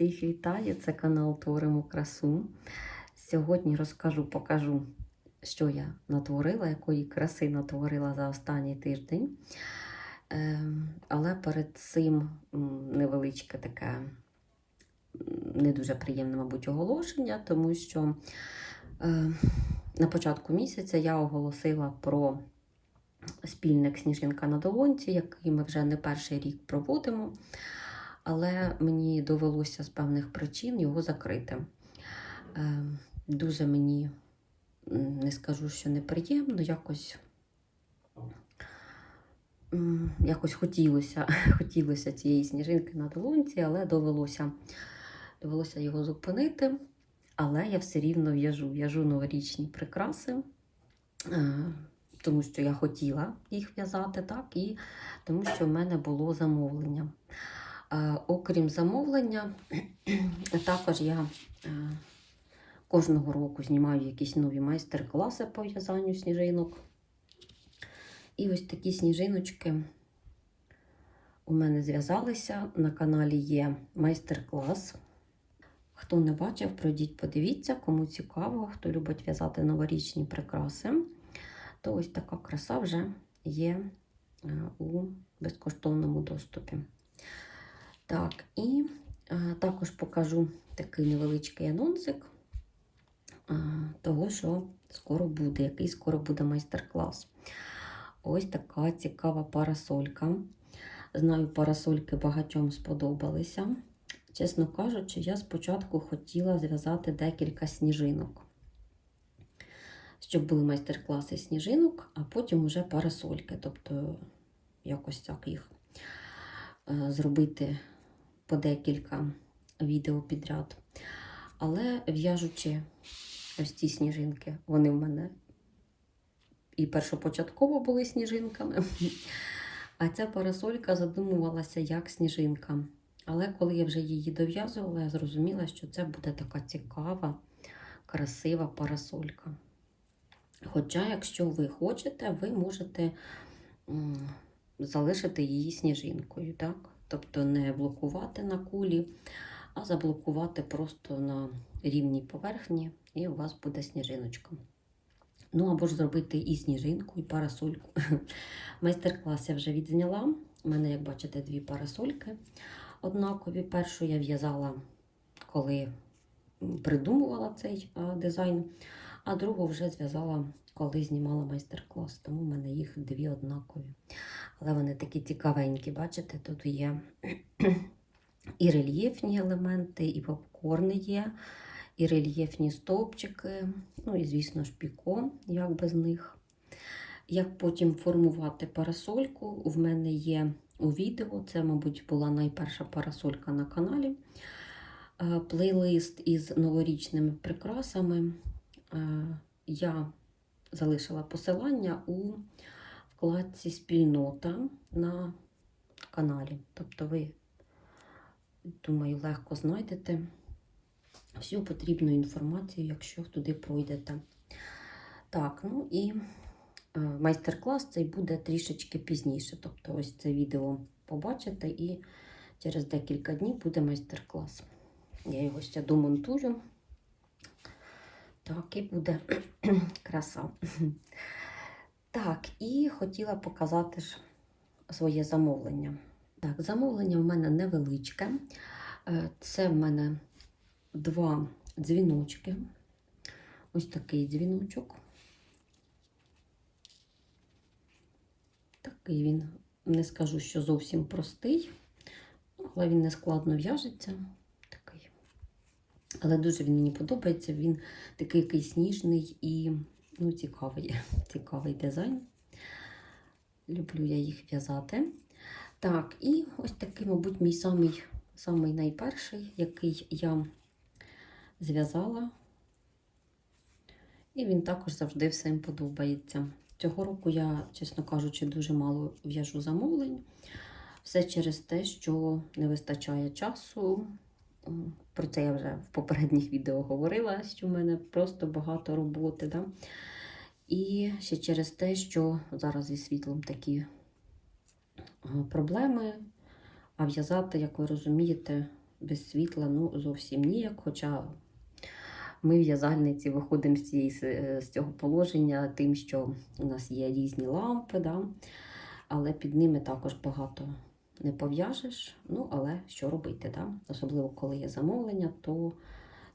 Всіх вітаю, це канал Творимо красу. Сьогодні розкажу, покажу, що я натворила, якої краси натворила за останній тиждень. Ем, Але перед цим невеличке таке не дуже приємне, мабуть, оголошення, тому що е, на початку місяця я оголосила про спільник Сніжинка на долонці, який ми вже не перший рік проводимо але мені довелося з певних причин його закрити. Е, Дуже мені не скажу, що неприємно, якось, якось хотілося, хотілося цієї сніжинки на долонці, але довелося, довелося його зупинити. Але я все рівно в'яжу, в'яжу новорічні прикраси, е, тому що я хотіла їх в'язати, так, і тому що в мене було замовлення. Е, Окрім замовлення, також я е, кожного року знімаю якісь нові майстер-класи по в'язанню сніжинок. І ось такі сніжиночки у мене зв'язалися. На каналі є майстер-клас. Хто не бачив, пройдіть, подивіться, кому цікаво, хто любить в'язати новорічні прикраси, то ось така краса вже є е, у безкоштовному доступі. Так, і е, також покажу такий невеличкий анонсик е, того, що скоро буде, який скоро буде майстер-клас. Ось така цікава парасолька. Знаю, парасольки багатьом сподобалися. Чесно кажучи, я спочатку хотіла зв'язати декілька сніжинок, щоб були майстер-класи сніжинок, а потім уже парасольки. Тобто, якось так їх е, зробити по декілька відео підряд. Але в'яжучи ось ці сніжинки, вони в мене і першопочатково були сніжинками. А ця парасолька задумувалася як сніжинка. Але коли я вже її дов'язувала, я зрозуміла, що це буде така цікава, красива парасолька. Хоча, якщо ви хочете, ви можете залишити її сніжинкою. так? Тобто не блокувати на кулі, а заблокувати просто на рівній поверхні, і у вас буде сніжиночка. Ну, або ж зробити і сніжинку, і парасольку. Майстер-клас я вже відзняла. У мене, як бачите, дві парасольки однакові. Першу я в'язала, коли придумувала цей дизайн, а другу вже зв'язала, коли знімала майстер-клас. Тому в мене їх дві однакові. Але вони такі цікавенькі, бачите, тут є і рельєфні елементи, і попкорни є, і рельєфні стовпчики, ну і, звісно ж, піко, як без них. Як потім формувати парасольку, в мене є у відео, це, мабуть, була найперша парасолька на каналі. Е, Плейлист із новорічними прикрасами. Е, Я залишила посилання у вкладці спільнота на каналі. Тобто ви, думаю, легко знайдете всю потрібну інформацію, якщо туди пройдете. Так, ну і е, майстер-клас цей буде трішечки пізніше. Тобто, ось це відео побачите, і через декілька днів буде майстер-клас. Я його ще домонтую. Так, і буде краса. Так, і хотіла показати ж своє замовлення. Так, замовлення в мене невеличке. Е, Це в мене два дзвіночки. Ось такий дзвіночок. Такий він, не скажу, що зовсім простий, але він не складно в'яжеться. Але дуже він мені подобається. Він такий якийсь ніжний і ну, цікавий, цікавий дизайн. Люблю я їх в'язати. Так, і ось такий, мабуть, мій самий, самий найперший, який я зв'язала. І він також завжди всім подобається. Цього року я, чесно кажучи, дуже мало в'яжу замовлень. Все через те, що не вистачає часу. Про це я вже в попередніх відео говорила, що в мене просто багато роботи. Да? І ще через те, що зараз зі світлом такі е, проблеми, а в'язати, як ви розумієте, без світла ну, зовсім ніяк. Хоча ми в'язальниці виходимо з, цієї, е, з цього положення тим, що у нас є різні лампи, да? але під ними також багато не пов'яжеш. Ну, але що робити? Да? Особливо, коли є замовлення, то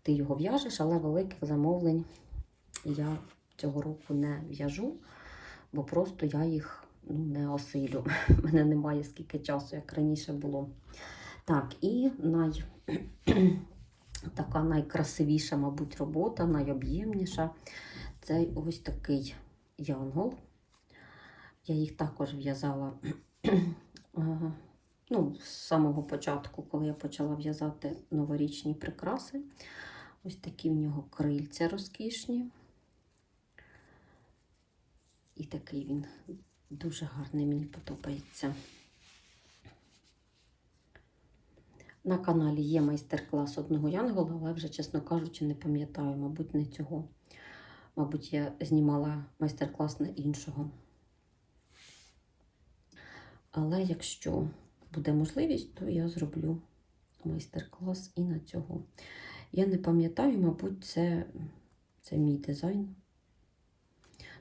ти його в'яжеш, але великих замовлень я цього року не в'яжу, бо просто я їх ну, не осилю. У мене немає скільки часу, як раніше було. Так, і най... така найкрасивіша, мабуть, робота, найоб'ємніша. Це ось такий янгол. Я їх також в'язала е, ну, з самого початку, коли я почала в'язати новорічні прикраси. Ось такі в нього крильця розкішні. І такий він дуже гарний, мені подобається. На каналі є майстер-клас одного янгола, але вже, чесно кажучи, не пам'ятаю, мабуть, не цього. Мабуть, я знімала майстер-клас на іншого. Але якщо буде можливість, то я зроблю майстер-клас і на цього. Я не пам'ятаю, мабуть, це, це мій дизайн.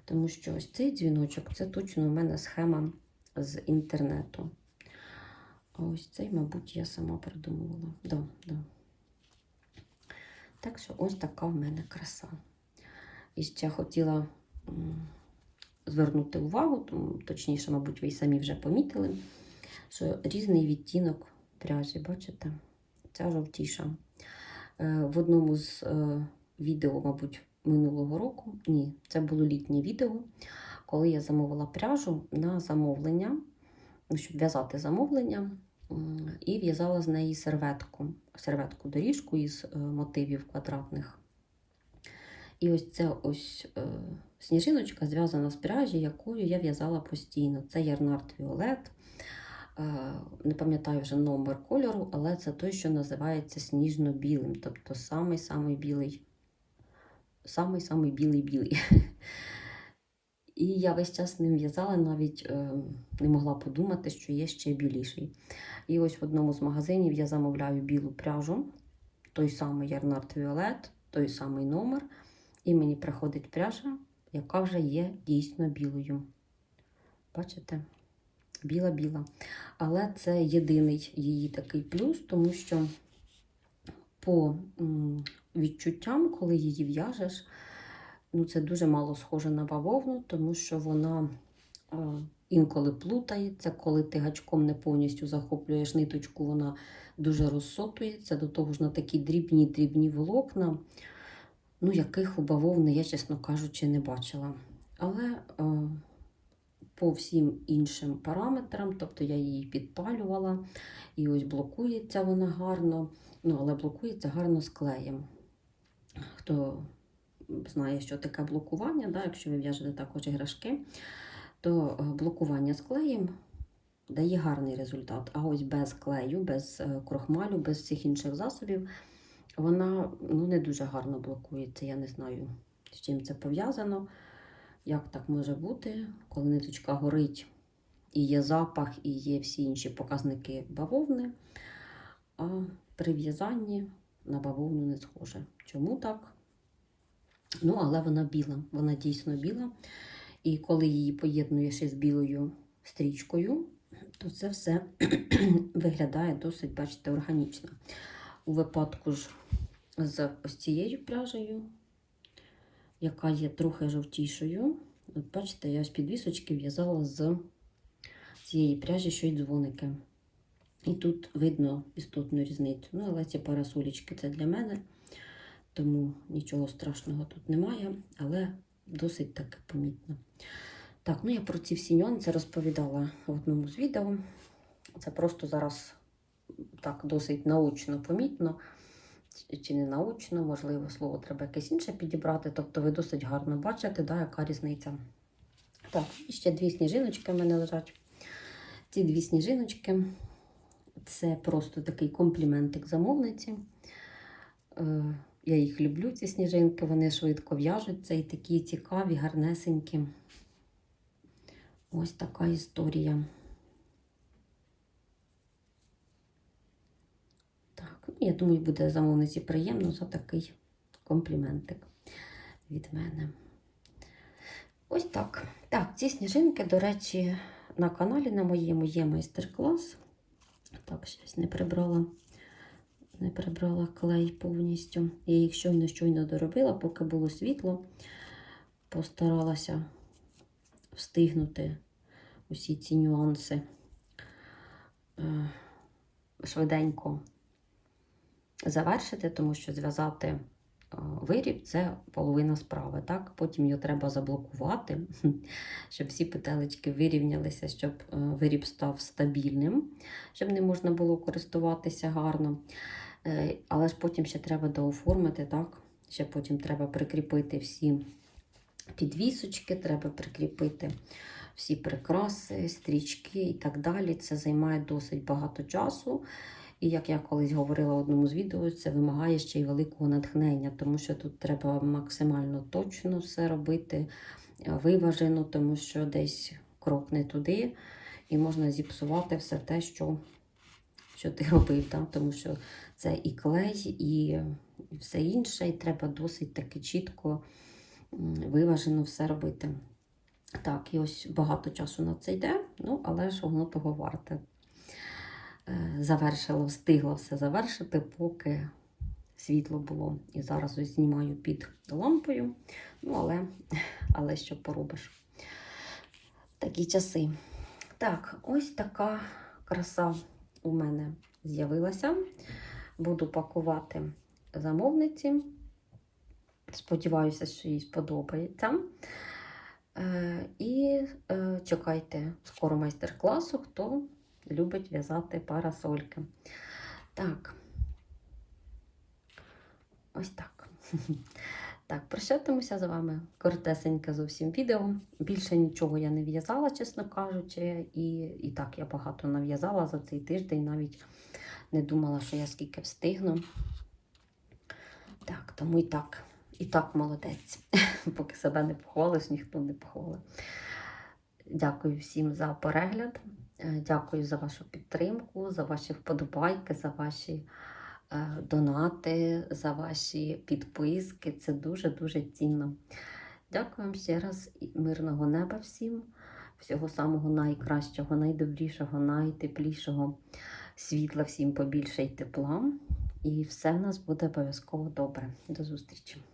Тому що ось цей дзвіночок це точно у мене схема з інтернету. А ось цей, мабуть, я сама придумувала. Да, да. Так що ось така в мене краса. І ще хотіла звернути увагу, точніше, мабуть, ви й самі вже помітили, що різний відтінок пряжі, бачите? Ця жовтіша. Е, В одному з е, відео, мабуть, минулого року, ні, це було літнє відео, коли я замовила пряжу на замовлення, ну, щоб в'язати замовлення, і в'язала з неї серветку, серветку доріжку із е, мотивів квадратних. І ось ця ось е, сніжиночка зв'язана з пряжі, якою я в'язала постійно. Це Ярнард Віолет. Е, не пам'ятаю вже номер кольору, але це той, що називається сніжно-білим, тобто самий-самий білий, самий-самий білий-білий. І я весь час ним в'язала, навіть е, не могла подумати, що є ще біліший. І ось в одному з магазинів я замовляю білу пряжу, той самий Ярнард Віолет, той самий номер. І мені приходить пряжа, яка вже є дійсно білою. Бачите? Біла-біла. Але це єдиний її такий плюс, тому що по відчуттям, коли її в'яжеш, ну, це дуже мало схоже на бавовну, тому що вона е, інколи плутається, коли ти гачком не повністю захоплюєш ниточку, вона дуже розсотується, до того ж на такі дрібні-дрібні волокна, ну, яких у бавовни я, чесно кажучи, не бачила. Але е, по всім іншим параметрам, тобто я її підпалювала, і ось блокується вона гарно, ну, але блокується гарно з клеєм. Хто знає, що таке блокування, да, якщо ви в'яжете також іграшки, то е, блокування з клеєм дає гарний результат. А ось без клею, без е, крохмалю, без всіх інших засобів, вона ну, не дуже гарно блокується. Я не знаю, з чим це пов'язано. Як так може бути, коли ниточка горить і є запах, і є всі інші показники бавовни, а при в'язанні на бавовну не схоже. Чому так? Ну, але вона біла, вона дійсно біла. І коли її поєднуєш із білою стрічкою, то це все виглядає досить, бачите, органічно. У випадку ж з ось цією пряжею, яка є трохи жовтішою. От бачите, я ось підвісочки в'язала з цієї пряжі, що й дзвоники. І тут видно істотну різницю. Ну, але ці парасолічки це для мене, тому нічого страшного тут немає, але досить таки помітно. Так, ну я про ці всі нюанси розповідала в одному з відео. Це просто зараз так досить наочно помітно чи не научно, можливо, слово треба якесь інше підібрати. Тобто ви досить гарно бачите, да, яка різниця. Так, і ще дві сніжиночки в мене лежать. Ці дві сніжиночки це просто такий компліментик замовниці. Е, Я їх люблю, ці сніжинки, вони швидко в'яжуться і такі цікаві, гарнесенькі. Ось така історія. Так, Я думаю, буде замовниці приємно за такий компліментик від мене. Ось так. Так, ці сніжинки, до речі, на каналі на моєму є майстер-клас. Так, щось не прибрала, не прибрала клей повністю. Я їх щойно щойно доробила, поки було світло. Постаралася встигнути усі ці нюанси е, швиденько завершити, тому що зв'язати е, виріб це половина справи. Так? Потім його треба заблокувати, щоб всі петелечки вирівнялися, щоб е, виріб став стабільним, щоб не можна було користуватися гарно. Е, Але ж потім ще треба дооформити, так? Ще потім треба прикріпити всі підвісочки, треба прикріпити всі прикраси, стрічки і так далі. Це займає досить багато часу. І як я колись говорила в одному з відео, це вимагає ще й великого натхнення, тому що тут треба максимально точно все робити, е, виважено, тому що десь крок не туди, і можна зіпсувати все те, що, що ти робив. Так? Тому що це і клей, і все інше, і треба досить таки чітко, виважено все робити. Так, і ось багато часу на це йде, ну, але ж воно того варте. Е, Завершила, встигла все завершити, поки світло було. І зараз ось знімаю під лампою. Ну, але, але що поробиш? Такі часи. Так, ось така краса у мене з'явилася. Буду пакувати замовниці. Сподіваюся, що їй сподобається. Е, І е, чекайте скоро майстер-класу, хто любить в'язати парасольки. Так. Ось так. Так, прощатимуся з вами. Коротесеньке зовсім відео. Більше нічого я не в'язала, чесно кажучи, і, і так я багато нав'язала за цей тиждень, навіть не думала, що я скільки встигну. Так, тому і так, і так молодець. Поки себе не похвалиш, ніхто не похвалить. Дякую всім за перегляд. Е, Дякую за вашу підтримку, за ваші вподобайки, за ваші е, донати, за ваші підписки. Це дуже-дуже цінно. Дякую вам ще раз. і Мирного неба всім, всього самого найкращого, найдобрішого, найтеплішого світла, всім побільше й тепла. І все в нас буде обов'язково добре. До зустрічі!